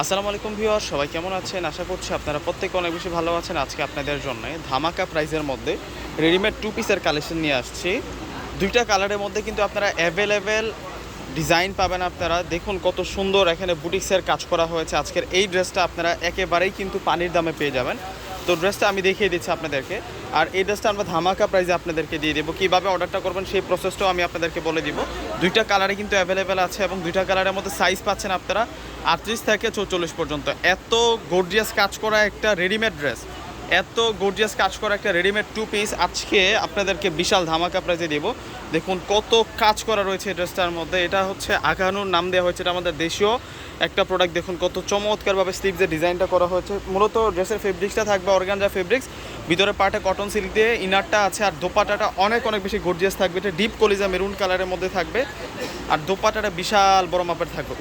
আসসালামু আলাইকুম ভিউয়ার সবাই কেমন আছেন? আশা করছি আপনারা প্রত্যেকে অনেক বেশি ভালো আছেন আজকে আপনাদের জন্য। ধামাকা প্রাইজের মধ্যে রেডিমেড টু পিসের কালেকশন নিয়ে আসছি। দুইটা কালারের মধ্যে কিন্তু আপনারা অ্যাভেলেবেল ডিজাইন পাবেন আপনারা। দেখুন কত সুন্দর এখানে বুটিক্সের কাজ করা হয়েছে। আজকের এই ড্রেসটা আপনারা একেবারেই কিন্তু পানির দামে পেয়ে যাবেন। তো ড্রেসটা আমি দেখিয়ে দিচ্ছি আপনাদেরকে। আর এই ড্রেসটা আমরা ধামাকা প্রাইজে আপনাদেরকে দিয়ে দেবো। কীভাবে অর্ডারটা করবেন সেই প্রসেসটাও আমি আপনাদেরকে বলে দিব। দুইটা কালারে কিন্তু অ্যাভেলেবেল আছে এবং দুইটা কালারের মধ্যে সাইজ পাচ্ছেন আপনারা আটত্রিশ থেকে চৌচল্লিশ পর্যন্ত। এত গর্জিয়াস কাজ করা একটা রেডিমেড ড্রেস এত গর্জিয়াস কাজ করা একটা রেডিমেড টু পিস আজকে আপনাদেরকে বিশাল ধামাকা প্রাইজে দেবো। দেখুন কত কাজ করা রয়েছে ড্রেসটার মধ্যে। এটা হচ্ছে আগানুর নাম দেওয়া হয়েছে, এটা আমাদের দেশীয় একটা প্রোডাক্ট দেখুন কত চমৎকারভাবে স্লিভসের ডিজাইনটা করা হয়েছে। মূলত ড্রেসের ফেব্রিক্সটা থাকবে অর্গানজা ফেব্রিক্স ভিতরে পার্টে কটন সিল্ক দিয়ে ইনারটা আছে আর দোপাটাটা অনেক অনেক বেশি গর্জিয়াস থাকবে। এটা ডিপ কলিজা মেরুন কালারের মধ্যে থাকবে। আর দোপাটাটা বিশাল বড় মাপের থাকবে।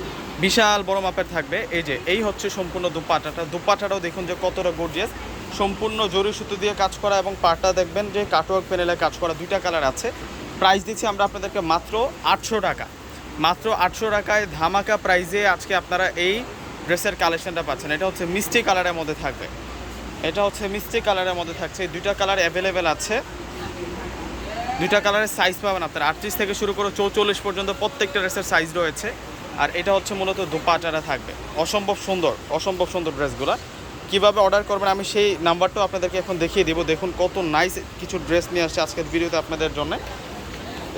বিশাল বড় মাপের থাকবে। এই যে, এই হচ্ছে সম্পূর্ণ দুপাটাটা। দুপাটাটাও দেখুন যে কতটা গর্জিয়াস সম্পূর্ণ জরি সুতো দিয়ে কাজ করা এবং পাটা দেখবেন যে কাটওয়ার্ক প্যানেলে কাজ করা দুইটা কালার আছে। প্রাইস দিচ্ছি আমরা আপনাদেরকে মাত্র আটশো টাকা। মাত্র আটশো টাকায় ধামাকা প্রাইজে আজকে আপনারা এই ড্রেসের কালেকশনটা পাচ্ছেন। এটা হচ্ছে মিষ্টি কালারের মধ্যে থাকবে। এটা হচ্ছে মিষ্টি কালারের মধ্যে থাকছে। এই দুইটা কালার অ্যাভেলেবেল আছে। দুইটা কালারের সাইজ পাবেন আপনারা। আটত্রিশ থেকে শুরু করে চৌচল্লিশ পর্যন্ত প্রত্যেকটা ড্রেসের সাইজ রয়েছে। আর এটা হচ্ছে মূলত দুপাটারা থাকবে। অসম্ভব সুন্দর অসম্ভব সুন্দর ড্রেসগুলো কীভাবে অর্ডার করবেন, আমি সেই নাম্বারটাও আপনাদেরকে এখন দেখিয়ে দিব। দেখুন কত নাইস কিছু ড্রেস নিয়ে আসছে আজকের ভিডিওতে আপনাদের জন্য।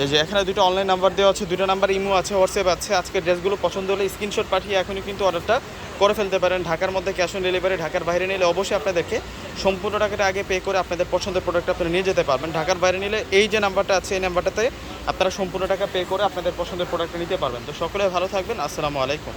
এই যে এখানে দুটো অনলাইন নাম্বার দেওয়া আছে, দুটো নাম্বার ইমো আছে হোয়াটসঅ্যাপ আছে। আজকে ড্রেসগুলো পছন্দ হলে স্ক্রিনশট পাঠিয়ে এখনই কিন্তু অর্ডারটা করে ফেলতে পারেন। ঢাকার মধ্যে ক্যাশ অন ডেলিভারি ঢাকার বাইরে নিলে অবশ্যই আপনাদেরকে সম্পূর্ণ টাকাটা আগে পে করে আপনাদের পছন্দের প্রোডাক্ট আপনারা নিয়ে যেতে পারবেন। ঢাকার বাইরে নিলে এই যে নাম্বারটা আছে, এই নাম্বারটাতে আপনারা সম্পূর্ণ টাকা পে করে আপনাদের পছন্দের প্রোডাক্টটা নিতে পারবেন। তো সকলে ভালো থাকবেন, আসসালামু আলাইকুম।